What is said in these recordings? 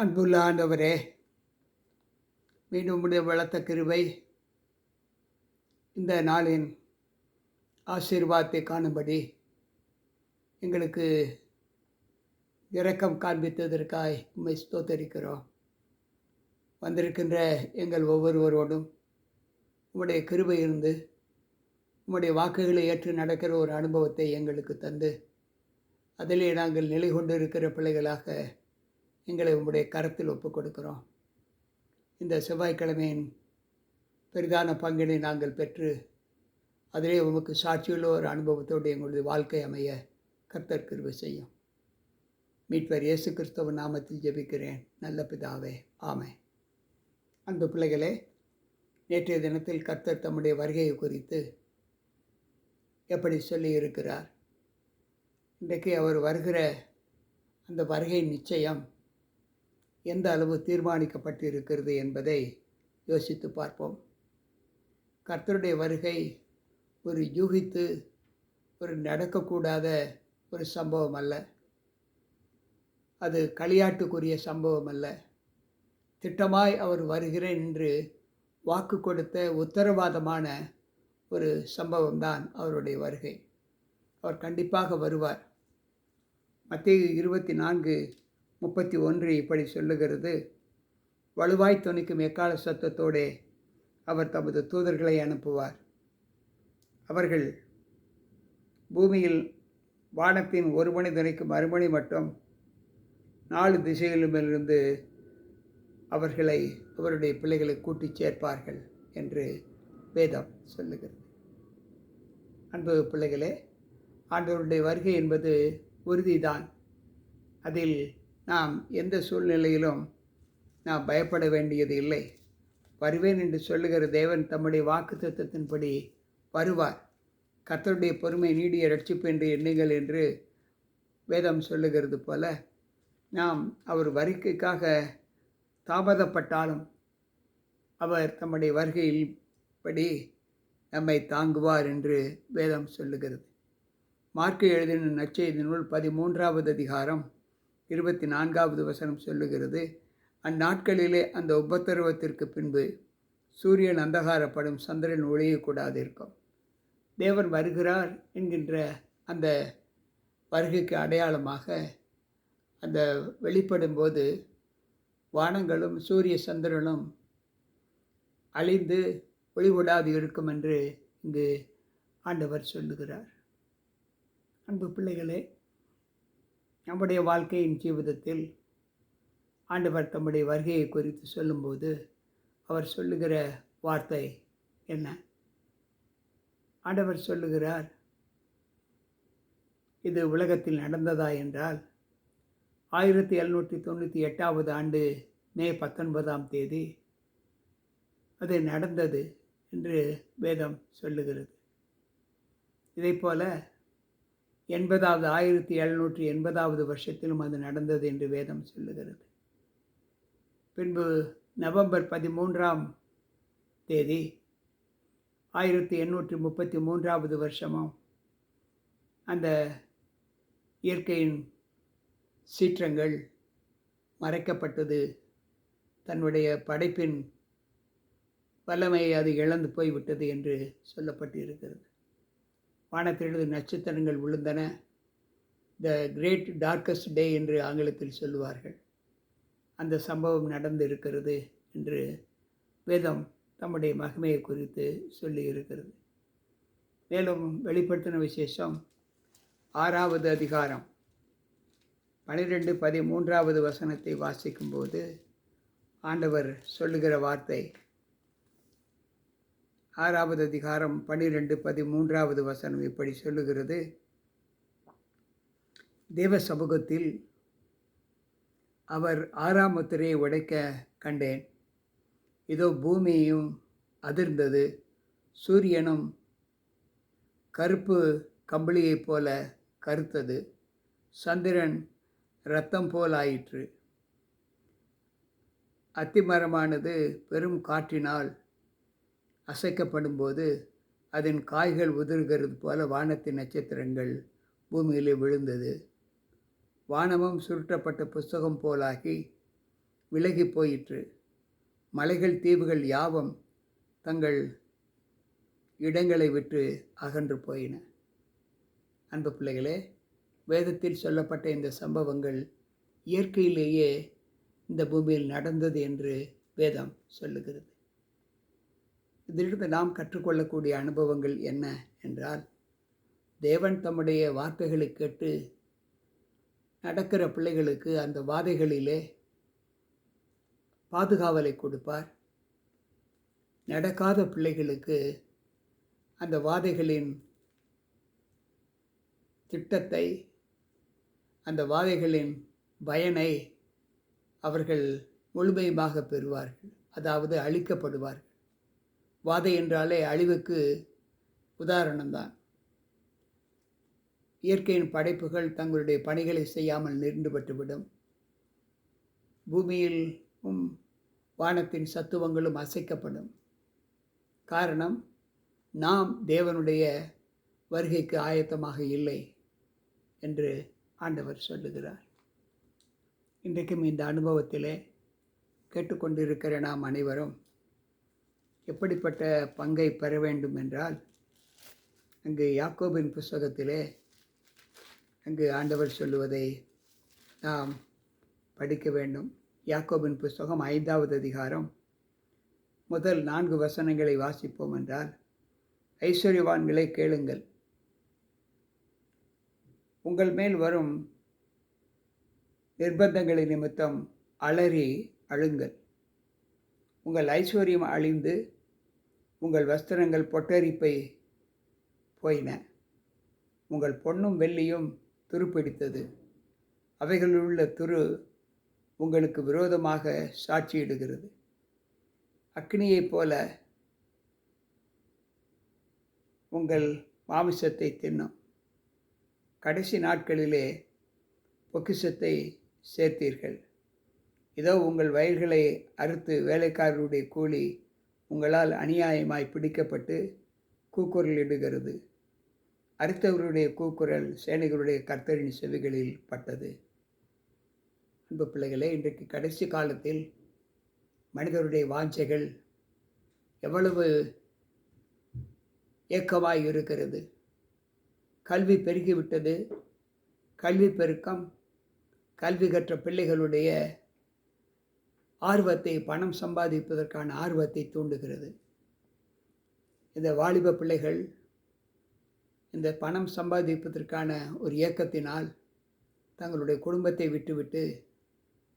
அன்புள்ள ஆண்டவரே மீண்டும் உடைய வளர்த்த கிருவை இந்த நாளின் ஆசீர்வாதத்தை காணும்படி எங்களுக்கு இரக்கம் காண்பித்ததற்காய் உண்மை ஸ்தோத்தரிக்கிறோம். வந்திருக்கின்ற எங்கள் ஒவ்வொருவரோடும் உம்முடைய கிருபை இருந்து உம்முடைய வாக்குகளை ஏற்று நடக்கிற ஒரு அனுபவத்தை எங்களுக்கு தந்து அதிலே நாங்கள் நிலை கொண்டு இருக்கிற பிள்ளைகளாக எங்களை உங்களுடைய கரத்தில் ஒப்புக் கொடுக்கிறோம் இந்த செவ்வாய்க்கிழமையின் பெரிதான பங்கினை நாங்கள் பெற்று அதிலே உமக்கு சாட்சியுள்ள ஒரு அனுபவத்தோடு எங்களுடைய வாழ்க்கை அமைய கர்த்தர் கிருபை செய்யும். மீட்பர் இயேசு கிறிஸ்தவ நாமத்தில் ஜெபிக்கிறேன். நல்ல பிதாவே ஆமை அந்த பிள்ளைகளே நேற்றைய தினத்தில் கர்த்தர் தம்முடைய வருகையை குறித்து எப்படி சொல்லி இருக்கிறார் இன்றைக்கு அவர் வருகிற அந்த வருகை நிச்சயம் எந்த அளவு தீர்மானிக்கப்பட்டு இருக்கிறது என்பதை யோசித்து பார்ப்போம். கர்த்தருடைய வருகை ஒரு யூகித்து ஒரு நடக்கக்கூடாத ஒரு சம்பவம் அல்ல. அது களியாட்டுக்குரிய சம்பவம் அல்ல. திட்டமாய் அவர் வருகிறேன் என்று வாக்கு கொடுத்த உத்தரவாதமான ஒரு சம்பவம்தான் அவருடைய வருகை. அவர் கண்டிப்பாக வருவார். மத்திய இருபத்தி நான்கு முப்பத்தி ஒன்று இப்படி சொல்லுகிறது. வலுவாய் துணிக்கும் எக்கால சத்தத்தோடே அவர் தமது தூதர்களை அனுப்புவார். அவர்கள் பூமியில் வானத்தின் ஒரு மணி துணைக்கும் மறுமணி மட்டும் நாலு திசைகளிலுமிருந்து அவர்களை அவருடைய பிள்ளைகளை கூட்டிச் சேர்ப்பார்கள் என்று வேதம் சொல்லுகிறது. அன்பு பிள்ளைகளே ஆண்டவருடைய வருகை என்பது உறுதிதான். அதில் நாம் எந்த சூழ்நிலையிலும் நாம் பயப்பட வேண்டியது இல்லை. வருவேன் என்று சொல்லுகிற தேவன் தம்முடைய வாக்கு தத்துவத்தின்படி வருவார். கர்த்தருடைய பொறுமை நீடிய ரட்சிப்பு என்று எண்ணுங்கள் என்று வேதம் சொல்லுகிறது போல நாம் அவர் வருகைக்காக தாமதப்பட்டாலும் அவர் தம்முடைய வருகையில் படி நம்மை தாங்குவார் என்று வேதம் சொல்லுகிறது. மார்க்கு எழுதின நற்செய்தி நூல் பதிமூன்றாவது அதிகாரம் இருபத்தி நான்காவது வசனம் சொல்லுகிறது அந்நாட்களிலே அந்த உபத்திரவத்திற்கு பின்பு சூரியன் அந்தகாரப்படும் சந்திரன் ஒழியக்கூடாது இருக்கும் தேவன் வருகிறார் என்கின்ற அந்த வருகைக்கு அடையாளமாக அந்த வெளிப்படும் போது வானங்களும் சூரிய சந்திரனும் அழிந்து ஒளிவிடாது இருக்கும் என்று இங்கு ஆண்டவர் சொல்லுகிறார். அன்பு பிள்ளைகளே நம்முடைய வாழ்க்கையின் ஜீவிதத்தில் ஆண்டவர் தம்முடைய வருகையை குறித்து சொல்லும்போது அவர் சொல்லுகிற வார்த்தை என்ன? ஆண்டவர் சொல்லுகிறார் இது உலகத்தில் நடந்ததா என்றால் ஆயிரத்தி எழுநூற்றி தொண்ணூற்றி எட்டாவது ஆண்டு மே பத்தொன்பதாம் தேதி அது நடந்தது என்று வேதம் சொல்லுகிறது. இதை போல எண்பதாவது ஆயிரத்தி எழுநூற்றி எண்பதாவது வருஷத்திலும் அது நடந்தது என்று வேதம் சொல்லுகிறது. பின்பு நவம்பர் பதிமூன்றாம் தேதி ஆயிரத்தி எண்ணூற்றி முப்பத்தி மூன்றாவது வருஷமும் அந்த இயற்கையின் சீற்றங்கள் மறைக்கப்பட்டது. தன்னுடைய படைப்பின் வல்லமையை அது இழந்து போய்விட்டது என்று சொல்லப்பட்டிருக்கிறது. வானத்திலிருந்து நட்சத்திரங்கள் விழுந்தன. த கிரேட் டார்க்கஸ்ட் டே என்று ஆங்கிலத்தில் சொல்லுவார்கள். அந்த சம்பவம் நடந்து இருக்கிறது என்று வேதம் தம்முடைய மகிமையை குறித்து சொல்லி இருக்கிறது. மேலும் வெளிப்படுத்தின விசேஷம் ஆறாவது அதிகாரம். பனிரெண்டு பதிமூன்றாவது வசனத்தை வாசிக்கும்போது ஆண்டவர் சொல்லுகிற வார்த்தை ஆறாவது அதிகாரம் பன்னிரெண்டு பதிமூன்றாவது வசனம் இப்படி சொல்லுகிறது. தேவ சமூகத்தில் அவர் ஆறாம் முத்திரையை உடைக்க கண்டேன். இதோ பூமியும் அதிர்ந்தது. சூரியனும் கருப்பு கம்பளியைப் போல கருத்தது. சந்திரன் இரத்தம் போலாயிற்று அத்திமரமானது பெரும் காற்றினால் அசைக்கப்படும் போது அதன் காய்கள் உதிர்கிறது போல வானத்தின் நட்சத்திரங்கள் பூமியிலே விழுந்தது. வானமும் சுருட்டப்பட்ட புஸ்தகம் போலாகி விலகி போயிற்று. மலைகள் தீவுகள் யாவும் தங்கள் இடங்களை விட்டு அகன்று போயின. அன்பு பிள்ளைகளே வேதத்தில் சொல்லப்பட்ட இந்த சம்பவங்கள் இயற்கையிலேயே இந்த பூமியில் நடந்தது என்று வேதம் சொல்லுகிறது. இதிலிருந்து நாம் கற்றுக்கொள்ளக்கூடிய அனுபவங்கள் என்ன என்றால் தேவன் தம்முடைய வார்த்தைகளை கேட்டு நடக்கிற பிள்ளைகளுக்கு அந்த வாதைகளிலே பாதுகாவலை கொடுப்பார். நடக்காத பிள்ளைகளுக்கு அந்த வாதைகளின் திட்டத்தை அந்த வாதைகளின் பயனை அவர்கள் முழுமையுமாக பெறுவார்கள் அதாவது அழிக்கப்படுவார்கள். வாதை என்றாலே அழிவுக்கு உதாரணம்தான். இயற்கையின் படைப்புகள் தங்களுடைய பணிகளை செய்யாமல் நிறுந்துபட்டுவிடும் பூமியிலும் வானத்தின் சத்துவங்களும் அசைக்கப்படும். காரணம் நாம் தேவனுடைய வருகைக்கு ஆயத்தமாக இல்லை என்று ஆண்டவர் சொல்லுகிறார். இன்றைக்கும் இந்த அனுபவத்திலே கேட்டுக்கொண்டிருக்கிற நாம் அனைவரும் எப்படிப்பட்ட பங்கை பெற வேண்டும் என்றால் அங்கு யாக்கோபின் புஸ்தகத்திலே அங்கு ஆண்டவர் சொல்லுவதை நாம் படிக்க வேண்டும். யாக்கோபின் புஸ்தகம் ஐந்தாவது அதிகாரம் முதல் நான்கு வசனங்களை வாசிப்போம் என்றால் ஐஸ்வர்யவான்களை கேளுங்கள். உங்கள் மேல் வரும் நிர்பந்தங்களின் நிமித்தம் அலறி அழுங்கள். உங்கள் ஐஸ்வர்யம் அழிந்து உங்கள் வஸ்திரங்கள் பொட்டரிப்பை போயின. உங்கள் பொன்னும் வெள்ளியும் துருப்பிடித்தது. அவைகளிலுள்ள துரு உங்களுக்கு விரோதமாக சாட்சியிடுகிறது. அக்னியைப் போல உங்கள் மாமிசத்தை தின்னும். கடைசி நாட்களிலே பொக்கிஷத்தை சேர்த்தீர்கள். இதோ உங்கள் வயல்களை அறுத்து வேலைக்காரருடைய கூலி உங்களால் அநியாயமாய் பிடிக்கப்பட்டு கூக்குரல் இடுகிறது. அறுத்தவருடைய கூக்குரல் சேனைகளுடைய கர்த்தரின் செவிகளில் பட்டது. அன்பு பிள்ளைகளே இன்றைக்கு கடைசி காலத்தில் மனிதருடைய வாஞ்சைகள் எவ்வளவு ஏக்கமாய் இருக்கிறது. கல்வி பெருகிவிட்டது. கல்வி பெருக்கம் கல்வி கற்ற பிள்ளைகளுடைய ஆர்வத்தை பணம் சம்பாதிப்பதற்கான ஆர்வத்தை தூண்டுகிறது. இந்த வாலிப பிள்ளைகள் இந்த பணம் சம்பாதிப்பதற்கான ஒரு இயக்கத்தினால் தங்களுடைய குடும்பத்தை விட்டுவிட்டு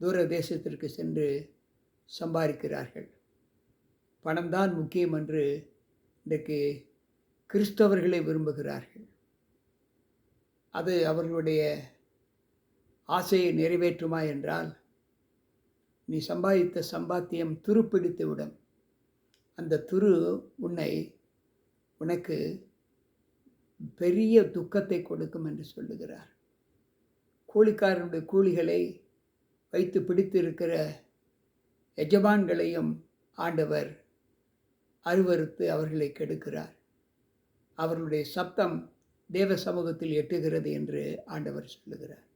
தூர தேசத்திற்கு சென்று சம்பாதிக்கிறார்கள். பணம்தான் முக்கியம் என்று இன்றைக்கு கிறிஸ்தவர்களை விரும்புகிறார்கள். அது அவர்களுடைய ஆசையை நிறைவேற்றுமா என்றால் நீ சம்பாதித்த சம்பாத்தியம் துரு விடும் அந்த துரு உன்னை உனக்கு பெரிய துக்கத்தை கொடுக்கும் என்று சொல்லுகிறார். கூலிக்காரனுடைய கூலிகளை வைத்து பிடித்திருக்கிற எஜமான்களையும் ஆண்டவர் அருவறுத்து அவர்களை கெடுக்கிறார். அவர்களுடைய சப்தம் தேவ சமூகத்தில் எட்டுகிறது என்று ஆண்டவர் சொல்லுகிறார்.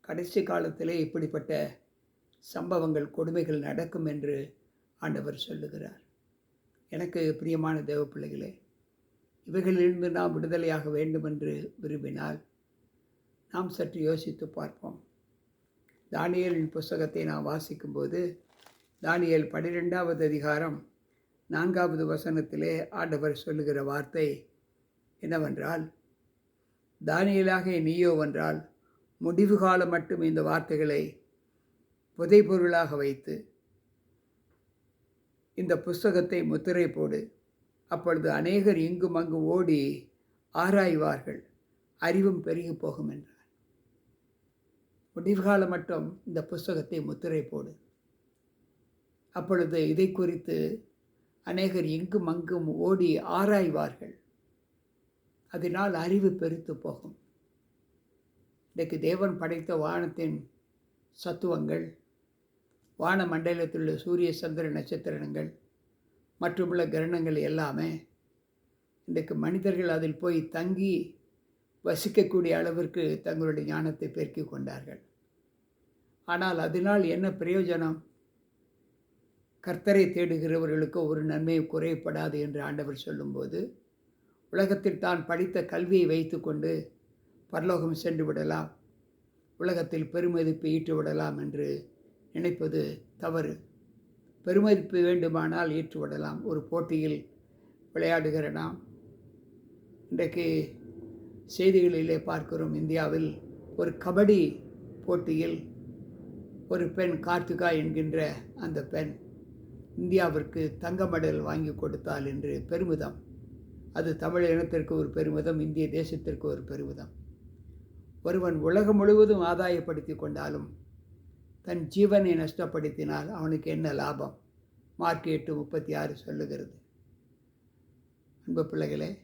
கடைசி காலத்திலே இப்படிப்பட்ட சம்பவங்கள் கொடுமைகள் நடக்கும் என்று ஆண்டவர் சொல்லுகிறார். எனக்கு பிரியமான தேவ பிள்ளைகளே இவைகளிலிருந்து நாம் விடுதலையாக வேண்டும் என்று விரும்பினால் நாம் சற்று யோசித்து பார்ப்போம். தானியலின் புஸ்தகத்தை நாம் வாசிக்கும்போது தானியல் பனிரெண்டாவது அதிகாரம் நான்காவது வசனத்திலே ஆண்டவர் சொல்லுகிற வார்த்தை என்னவென்றால் தானியலாக நீயோ என்றால் முடிவு காலம் மட்டும் இந்த வார்த்தைகளை புதைபொருளாக வைத்து இந்த புஸ்தகத்தை முத்திரை போடு. அப்பொழுது அநேகர் இங்கும் அங்கு ஓடி ஆராய்வார்கள். அறிவும் பெருகி போகும் என்றார். முடிவுகாலம் மட்டும் இந்த புஸ்தகத்தை முத்திரை போடு. அப்பொழுது இதை குறித்து அநேகர் இங்கும் அங்கும் ஓடி ஆராய்வார்கள். அதனால் அறிவு பெருத்து போகும். இன்றைக்கு தேவன் படைத்த வானத்தின் சத்துவங்கள் வான மண்டலத்தில் உள்ள சூரிய சந்திர நட்சத்திரங்கள் மற்றுமுள்ள கிரணங்கள் எல்லாமே இன்றைக்கு மனிதர்கள் அதில் போய் தங்கி வசிக்கக்கூடிய அளவிற்கு தங்களுடைய ஞானத்தை பெருக்கிக் கொண்டார்கள். ஆனால் அதனால் என்ன பிரயோஜனம்? கர்த்தரை தேடுகிறவர்களுக்கு ஒரு நன்மை குறையப்படாது என்று ஆண்டவர் சொல்லும்போது உலகத்தில் தான் படித்த கல்வியை வைத்துக்கொண்டு பரலோகம் சென்று விடலாம் உலகத்தில் பெருமதிப்பு ஈட்டு விடலாம் என்று நினைப்பது தவறு. பெருமதிப்பு வேண்டுமானால் ஏற்றுவிடலாம் ஒரு போட்டியில் விளையாடுகிற நாம் இன்றைக்கு செய்திகளிலே பார்க்கிறோம் இந்தியாவில் ஒரு கபடி போட்டியில் ஒரு பெண் கார்த்திகா என்கின்ற அந்த பெண் இந்தியாவிற்கு தங்க மெடல் வாங்கி கொடுத்தாள் என்று பெருமிதம். அது தமிழ் இனத்திற்கு ஒரு பெருமிதம் இந்திய தேசத்திற்கு ஒரு பெருமிதம். ஒருவன் உலகம் முழுவதும் ஆதாயப்படுத்தி கொண்டாலும் தன் ஜீவனை நஷ்டப்படுத்தினால் அவனுக்கு என்ன லாபம்? மார்க் எட்டு முப்பத்தி ஆறு சொல்லுகிறது. அன்பு பிள்ளைகளே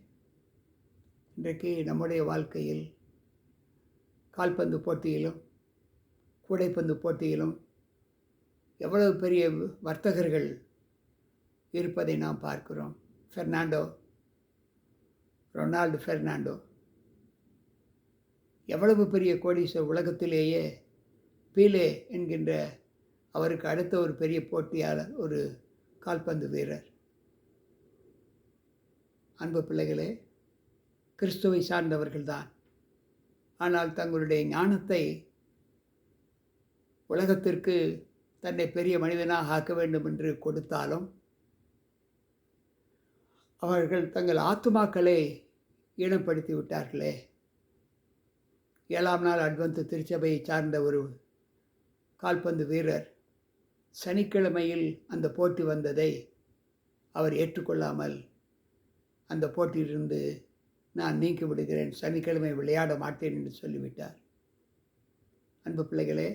இன்றைக்கு நம்முடைய வாழ்க்கையில் கால்பந்து போட்டியிலும் கூடைப்பந்து போட்டியிலும் எவ்வளவு பெரிய வர்த்தகர்கள் இருப்பதை நாம் பார்க்கிறோம். ஃபெர்னாண்டோ ரொனால்டு ஃபெர்னாண்டோ எவ்வளவு பெரிய கோடீஸ்வரர் உலகத்திலேயே பீலே என்கின்ற அவருக்கு அடுத்த ஒரு பெரிய போட்டியாளர் ஒரு கால்பந்து வீரர். அன்பு பிள்ளைகளே கிறிஸ்துவை சார்ந்தவர்கள்தான். ஆனால் தங்களுடைய ஞானத்தை உலகத்திற்கு தன்னை பெரிய மனிதனாக ஆக்க வேண்டும் என்று கொடுத்தாலும் அவர்கள் தங்கள் ஆத்துமாக்களை ஈனப்படுத்தி விட்டார்களே. ஏழாம் நாள் அட்வந்து திருச்சபையை சார்ந்த ஒரு கால்பந்து வீரர் சனிக்கிழமையில் அந்த போட்டி வந்ததை அவர் ஏற்றுக்கொள்ளாமல் அந்த போட்டியிலிருந்து நான் நீக்கி விடுகிறேன். சனிக்கிழமை விளையாட மாட்டேன் என்று சொல்லிவிட்டார். அன்பு பிள்ளைகளே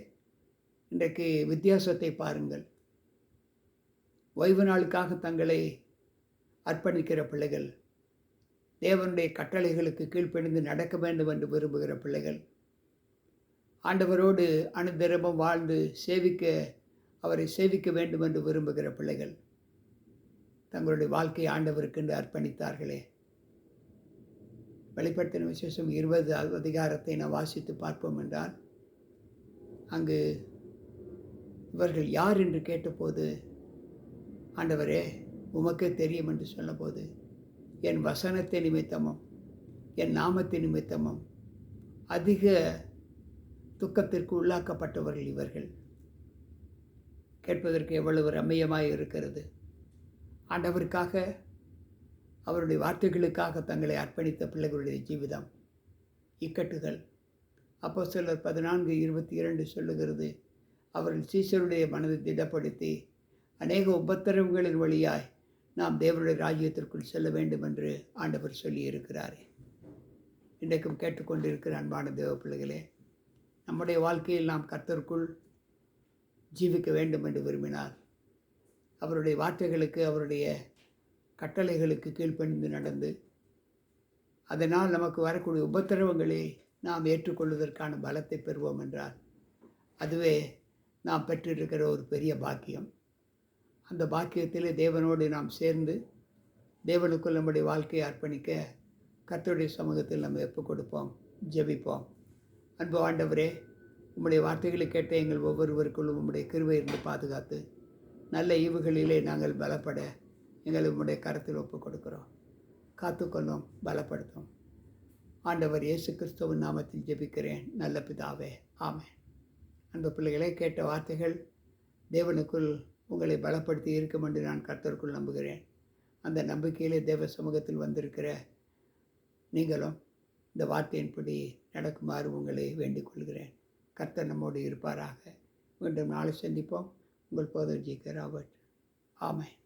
இன்றைக்கு வித்தியாசத்தை பாருங்கள். ஓய்வு நாளுக்காக தங்களை அர்ப்பணிக்கிற பிள்ளைகள் தேவனுடைய கட்டளைகளுக்கு கீழ்ப்பணிந்து நடக்க வேண்டும் என்று விரும்புகிற பிள்ளைகள் ஆண்டவரோடு அனுதினமும் வாழ்ந்து சேவிக்க அவரை சேவிக்க வேண்டும் என்று விரும்புகிற பிள்ளைகள் தங்களுடைய வாழ்க்கையை ஆண்டவருக்கு என்று அர்ப்பணித்தார்களே. வெளிப்படுத்தின விசேஷம் இருபது அதிகாரத்தை நாம் வாசித்து பார்ப்போம் என்றால் அங்கு இவர்கள் யார் என்று கேட்டபோது ஆண்டவரே உமக்கே தெரியும் என்று சொன்னபோது என் வசனத்தை நிமித்தமும் என் நாமத்தை நிமித்தமும் அதிக துக்கத்திற்கு உள்ளாக்கப்பட்டவர்கள் இவர்கள். கேட்பதற்கு எவ்வளவு ரம்மியமாக இருக்கிறது. ஆண்டவருக்காக அவருடைய வார்த்தைகளுக்காக தங்களை அர்ப்பணித்த பிள்ளைகளுடைய ஜீவிதம். இக்கட்டுகள். அப்போ சிலர் பதினான்கு இருபத்தி இரண்டு சொல்லுகிறது. அவர்கள் சீசருடைய மனதை திடப்படுத்தி அநேக உபத்திரவுகளின் வழியாய் நாம் தேவனுடைய ராஜ்யத்திற்குள் செல்ல வேண்டும் என்று ஆண்டவர் சொல்லியிருக்கிறார். இன்றைக்கும் கேட்டுக்கொண்டிருக்கிற அன்பான தேவ பிள்ளைகளே நம்முடைய வாழ்க்கையில் நாம் கர்த்தருக்குள் ஜீவிக்க வேண்டும் என்று விரும்பினால் அவருடைய வார்த்தைகளுக்கு அவருடைய கட்டளைகளுக்கு கீழ்ப்பணிந்து நடந்து அதனால் நமக்கு வரக்கூடிய உபத்திரவங்களை நாம் ஏற்றுக்கொள்வதற்கான பலத்தை பெறுவோம் என்றால் அதுவே நாம் பெற்றிருக்கிற ஒரு பெரிய பாக்கியம். அந்த பாக்கியத்தில் தேவனோடு நாம் சேர்ந்து தேவனுக்குள் நம்முடைய வாழ்க்கையை அர்ப்பணிக்க கர்த்தருடைய சமூகத்தில் நம்ம எப்போ கொடுப்போம் ஜெபிப்போம். அன்பு ஆண்டவரே உம்முடைய வார்த்தைகளை கேட்ட எங்கள் ஒவ்வொருவருக்குள்ளும் உம்முடைய கிருவை இருந்து பாதுகாத்து நல்ல ஈவுகளிலே நாங்கள் பலப்பட எங்களை உம்முடைய கரத்தில் ஒப்பு கொடுக்கிறோம் காத்துக்கொள்ளும் பலப்படுத்தும். ஆண்டவர் இயேசு கிறிஸ்துவின் நாமத்தில் ஜெபிக்கிறேன். நல்ல பிதாவே ஆமே அன்பு பிள்ளைகளே கேட்ட வார்த்தைகள் தேவனுக்குள் உங்களை பலப்படுத்தி இருக்கும் என்று நான் கர்த்தருக்குள் நம்புகிறேன். அந்த நம்பிக்கையிலே தேவ சமூகத்தில் வந்திருக்கிற நீங்களும் இந்த வார்த்தையின்படி நடக்குமாறு உங்களை வேண்டிக் கொள்கிறேன் கர்த்தர் நம்மோடு இருப்பாராக. மீண்டும் நாளை சந்திப்போம். உங்கள் போதர் ஜி கே ராபர்ட். ஆமென்.